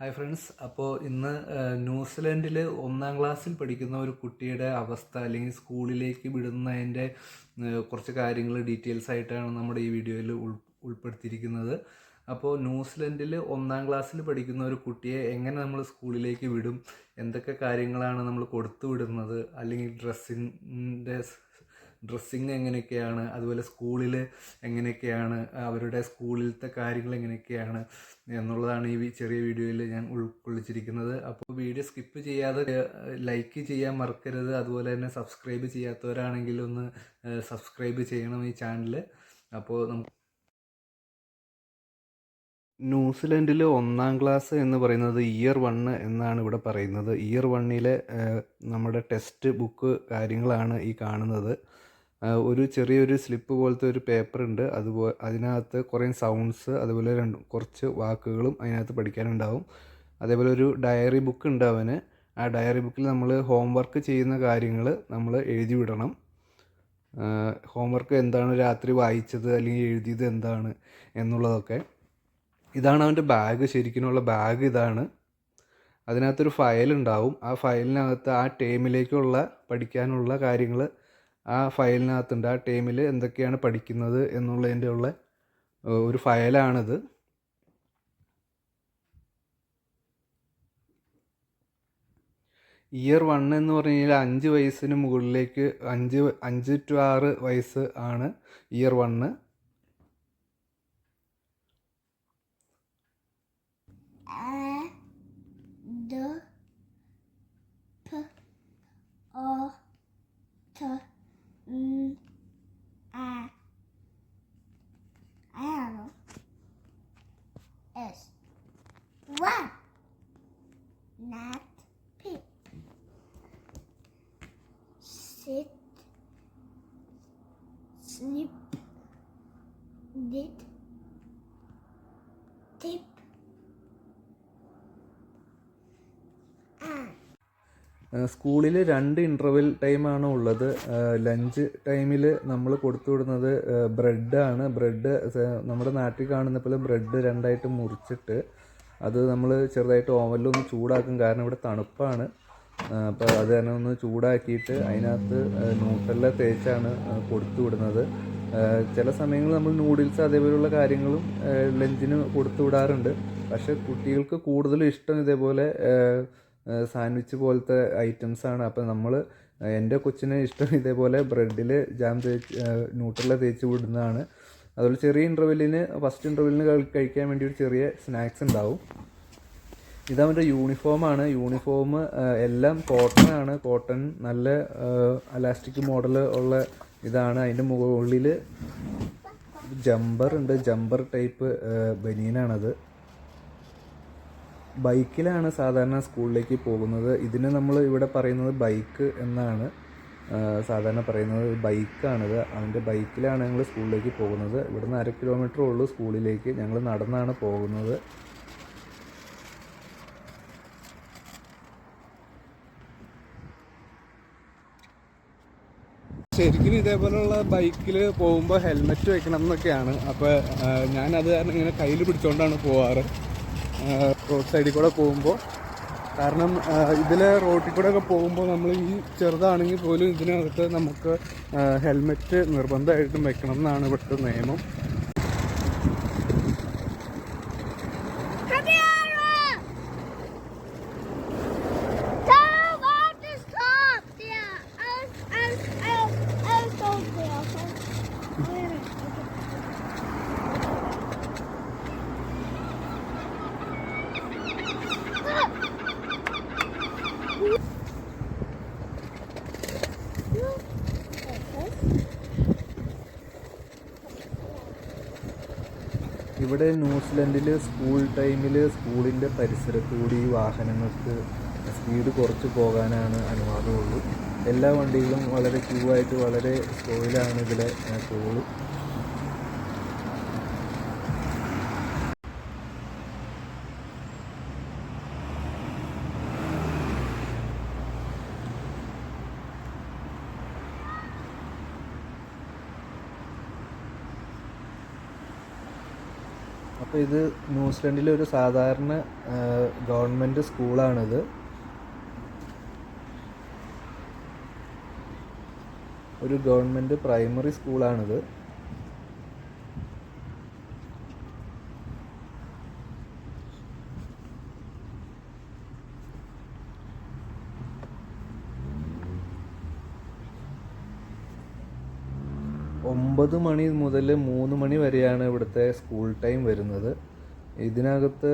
Hi friends അപ്പോൾ ഇന്ന് ന്യൂസിലൻഡിൽ ഒന്നാം ക്ലാസ്സിൽ പഠിക്കുന്ന ഒരു കുട്ടിയുടെ അവസ്ഥ അല്ലെങ്കിൽ സ്കൂളിലേക്ക് വിടുന്നതിന്റെ കുറച്ച് കാര്യങ്ങൾ ഡീറ്റെയിൽസ് ആയിട്ടാണ് നമ്മുടെ ഈ വീഡിയോയിൽ ഉൾ ഉൾപ്പെടുത്തിയിരിക്കുന്നത്. അപ്പോൾ ന്യൂസിലൻഡിൽ ഒന്നാം ക്ലാസ്സിൽ പഠിക്കുന്ന ഒരു കുട്ടിയെ എങ്ങനെ നമ്മൾ സ്കൂളിലേക്ക് വിടും? എന്തൊക്കെ കാര്യങ്ങളാണ് നമ്മൾ കൊടുത്തു വിടുന്നത്? അല്ലെങ്കിൽ ഡ്രസ്സിന്റെ ഡ്രസ്സിങ് എങ്ങനെയൊക്കെയാണ് അതുപോലെ സ്കൂളിൽ എങ്ങനെയൊക്കെയാണ് അവരുടെ സ്കൂളിലത്തെ കാര്യങ്ങൾ എങ്ങനെയൊക്കെയാണ് എന്നുള്ളതാണ് ഈ ചെറിയ വീഡിയോയിൽ ഞാൻ ഉൾക്കൊള്ളിച്ചിരിക്കുന്നത്. അപ്പോൾ വീഡിയോ സ്കിപ്പ് ചെയ്യാതെ ലൈക്ക് ചെയ്യാൻ മറക്കരുത്. അതുപോലെ തന്നെ സബ്സ്ക്രൈബ് ചെയ്യാത്തവരാണെങ്കിൽ ഒന്ന് സബ്സ്ക്രൈബ് ചെയ്യണം ഈ ചാനൽ അപ്പോൾ നമുക്ക് ന്യൂസിലൻഡിൽ ഒന്നാം ക്ലാസ് എന്ന് പറയുന്നത് ഇയർ വണ്ണ് എന്നാണ് ഇവിടെ പറയുന്നത്. ഇയർ വണ്ണിലെ നമ്മുടെ ടെക്സ്റ്റ് ബുക്ക് കാര്യങ്ങളാണ് ഈ കാണുന്നത്. ഒരു ചെറിയൊരു സ്ലിപ്പ് പോലത്തെ ഒരു പേപ്പർ ഉണ്ട്. അതുപോലെ അതിനകത്ത് കുറേ സൗണ്ട്സ് അതുപോലെ രണ്ട് കുറച്ച് വാക്കുകളും അതിനകത്ത് പഠിക്കാനുണ്ടാവും. അതേപോലെ ഒരു ഡയറി ബുക്ക് ഉണ്ട് അവന്. ആ ഡയറി ബുക്കിൽ നമ്മൾ ഹോംവർക്ക് ചെയ്യുന്ന കാര്യങ്ങൾ നമ്മൾ എഴുതി വിടണം. ഹോംവർക്ക് എന്താണ് രാത്രി വായിച്ചത് അല്ലെങ്കിൽ എഴുതിയത് എന്താണ് എന്നുള്ളതൊക്കെ. ഇതാണ് അവന്റെ ബാഗ് ശരിക്കുമുള്ള ബാഗ് ഇതാണ്. അതിനകത്തൊരു ഫയൽ ഉണ്ടാവും. ആ ഫയലിനകത്ത് ആ ടേമിലേക്കുള്ള പഠിക്കാനുള്ള കാര്യങ്ങൾ ആ ഫയലിനകത്തുണ്ട്. ആ ടേമിൽ എന്തൊക്കെയാണ് പഠിക്കുന്നത് എന്നുള്ളതിന്റെ ഉള്ള ഒരു ഫയലാണിത്. ഇയർ വൺ എന്ന് പറഞ്ഞു കഴിഞ്ഞാൽ അഞ്ച് വയസ്സിന് മുകളിലേക്ക് അഞ്ച് അഞ്ച് ടു ആറ് വയസ്സ് ആണ് year one D, P, O, T, 음, 아, I don't know. S, one, not pig. Sit, sleep, knit, tip. സ്കൂളിൽ രണ്ട് ഇന്റർവെൽ ടൈമാണ് ഉള്ളത്. ലഞ്ച് ടൈമിൽ നമ്മൾ കൊടുത്തു വിടുന്നത് ബ്രെഡാണ് ബ്രെഡ് നമ്മുടെ നാട്ടിൽ കാണുന്ന പോലെ ബ്രെഡ് രണ്ടായിട്ട് മുറിച്ചിട്ട് അത് നമ്മൾ ചെറുതായിട്ട് ഓവനിലൊന്ന് ചൂടാക്കും. കാരണം ഇവിടെ തണുപ്പാണ്. അപ്പോൾ അത് തന്നെ ഒന്ന് ചൂടാക്കിയിട്ട് അതിനകത്ത് നൂട്ടെല്ലാം തേച്ചാണ് കൊടുത്തു വിടുന്നത്. ചില സമയങ്ങളിൽ നമ്മൾ നൂഡിൽസ് അതേപോലെയുള്ള കാര്യങ്ങളും ലഞ്ചിന് കൊടുത്തു വിടാറുണ്ട്. പക്ഷേ കുട്ടികൾക്ക് കൂടുതലും ഇഷ്ടം ഇതേപോലെ സാൻഡ്വിച്ച് പോലത്തെ ഐറ്റംസ് ആണ്. അപ്പം നമ്മൾ എന്റെ കൊച്ചിന് ഇഷ്ടം ഇതേപോലെ ബ്രെഡിൽ ജാം തേച്ച് ന്യൂട്രല തേച്ച് വിടുന്നതാണ്. അതുപോലെ ചെറിയ ഇന്റർവെല്ലിന് ഫസ്റ്റ് ഇന്റർവെല്ലിന് കഴിക്കാൻ വേണ്ടി ഒരു ചെറിയ സ്നാക്സ് ഉണ്ടാവും. ഇതവന്റെ യൂണിഫോമാണ് യൂണിഫോം എല്ലാം കോട്ടൺ ആണ്. കോട്ടൺ നല്ല അലാസ്റ്റിക് മോഡൽ ഉള്ള ഇതാണ്. അതിന്റെ മുകളിൽ ജമ്പർ ഉണ്ട്. ജമ്പർ ടൈപ്പ് ബനിയനാണത്. ബൈക്കിലാണ് സാധാരണ സ്കൂളിലേക്ക് പോകുന്നത്. ഇതിന് നമ്മൾ ഇവിടെ പറയുന്നത് ബൈക്ക് എന്നാണ്. സാധാരണ പറയുന്നത് ബൈക്കാണിത്. അവന്റെ ബൈക്കിലാണ് ഞങ്ങൾ സ്കൂളിലേക്ക് പോകുന്നത്. ഇവിടുന്ന് അര കിലോമീറ്റർ ഉള്ളൂ സ്കൂളിലേക്ക്. ഞങ്ങൾ നടന്നാണ് പോകുന്നത്. ശരിക്കും ഇതേപോലെയുള്ള ബൈക്കിൽ പോകുമ്പോൾ ഹെൽമെറ്റ് വെക്കണം എന്നൊക്കെയാണ്. അപ്പോൾ ഞാനത് കാരണം ഇങ്ങനെ കയ്യിൽ പിടിച്ചുകൊണ്ടാണ് പോവാറ്. റോഡ് സൈഡിൽ കൂടെ പോകുമ്പോൾ കാരണം ഇതിൽ റോഡിൽ കൂടെ ഒക്കെ പോകുമ്പോൾ നമ്മൾ ഈ ചെറുതാണെങ്കിൽ പോലും ഇതിനകത്ത് നമുക്ക് ഹെൽമെറ്റ് നിർബന്ധമായിട്ടും വെക്കണം എന്നാണ് ഇവിടുത്തെ നിയമം. ഇവിടെ ന്യൂസിലൻഡിൽ സ്കൂൾ ടൈമിൽ സ്കൂളിന്റെ പരിസരത്തുകൂടി വാഹനങ്ങൾക്ക് സ്പീഡ് കുറച്ച് പോകാനാണ് അനുവാദമുള്ളൂ. എല്ലാ വണ്ടികളും വളരെ ക്യൂ ആയിട്ട് വളരെ സ്ലോയിലാണ് ഇതിലെ പോകുള്ളൂ അപ്പോൾ ഇത് ന്യൂസിലൻഡിലെ ഒരു സാധാരണ ഗവൺമെന്റ് സ്കൂളാണിത്. ഒരു ഗവൺമെന്റ് പ്രൈമറി സ്കൂളാണിത്. ഒമ്പത് മണി മുതൽ മൂന്ന് മണി വരെയാണ് ഇവിടുത്തെ സ്കൂൾ ടൈം വരുന്നത്. ഇതിനകത്ത്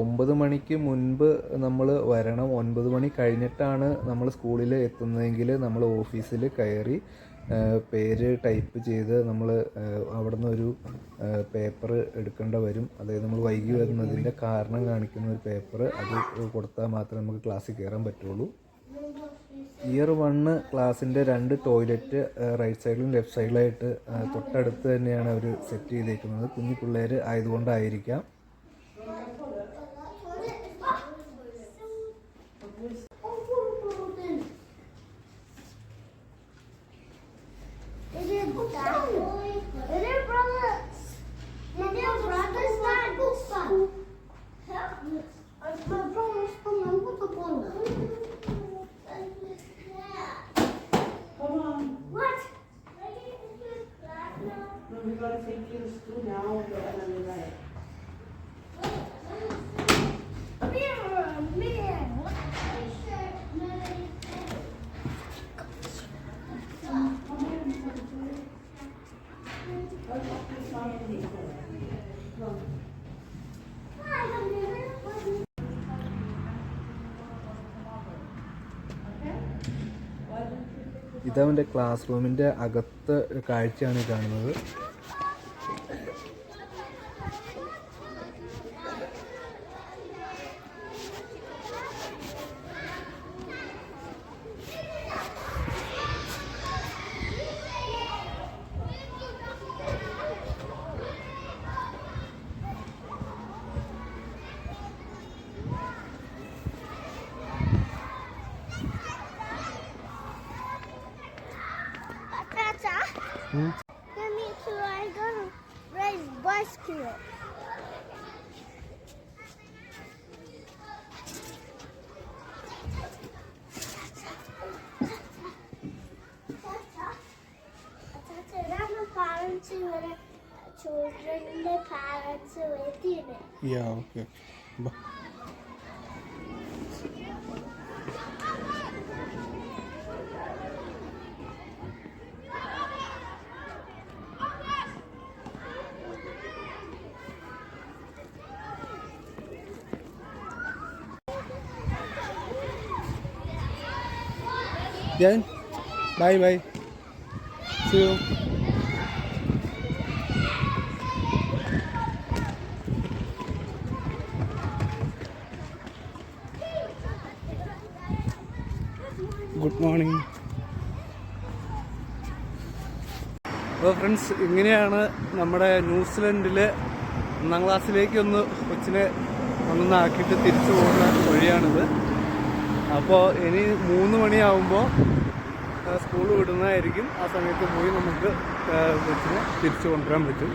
ഒമ്പത് മണിക്ക് മുൻപ് നമ്മൾ വരണം. ഒൻപത് മണി കഴിഞ്ഞിട്ടാണ് നമ്മൾ സ്കൂളിൽ എത്തുന്നതെങ്കിൽ നമ്മൾ ഓഫീസിൽ കയറി പേര് ടൈപ്പ് ചെയ്ത് നമ്മൾ അവിടെ ഒരു പേപ്പർ എടുക്കേണ്ട വരും. അതായത് നമ്മൾ വൈകി വരുന്നതിന്റെ കാരണം കാണിക്കുന്ന ഒരു പേപ്പർ അത് കൊടുത്താൽ മാത്രമേ നമുക്ക് ക്ലാസ്സിൽ കയറാൻ പറ്റുള്ളൂ. ഇയർ വണ്ണ് ക്ലാസ്സിന്റെ രണ്ട് ടോയ്ലറ്റ് റൈറ്റ് സൈഡിലും ലെഫ്റ്റ് സൈഡിലായിട്ട് തൊട്ടടുത്ത് തന്നെയാണ് അവർ സെറ്റ് ചെയ്തേക്കുന്നത്. കുഞ്ഞു പിള്ളേർ ആയതുകൊണ്ടായിരിക്കാം. ഇതവന്റെ ക്ലാസ് റൂമിന്റെ അകത്ത് കാഴ്ചയാണ് കാണുന്നത്. Hmm? Me so I'm gonna raise bicycle. children, the parents, with you. Yeah, okay. But Jan, bye bye. See you. Good morning അപ്പോൾ ഫ്രണ്ട്സ് ഇങ്ങനെയാണ് നമ്മുടെ ന്യൂസിലൻഡിൽ ഒന്നാം ക്ലാസ്സിലേക്ക് ഒന്ന് കൊച്ചിനെ ഒന്നൊന്ന് ആക്കിയിട്ട് തിരിച്ചു പോകുന്ന വഴിയാണിത് അപ്പോൾ ഇനി മൂന്ന് മണിയാവുമ്പോൾ സ്കൂൾ വിടുന്നതായിരിക്കും. ആ സമയത്ത് പോയി നമുക്ക് കൊച്ചിനെ തിരിച്ചു കൊണ്ടുവരാൻ പറ്റും.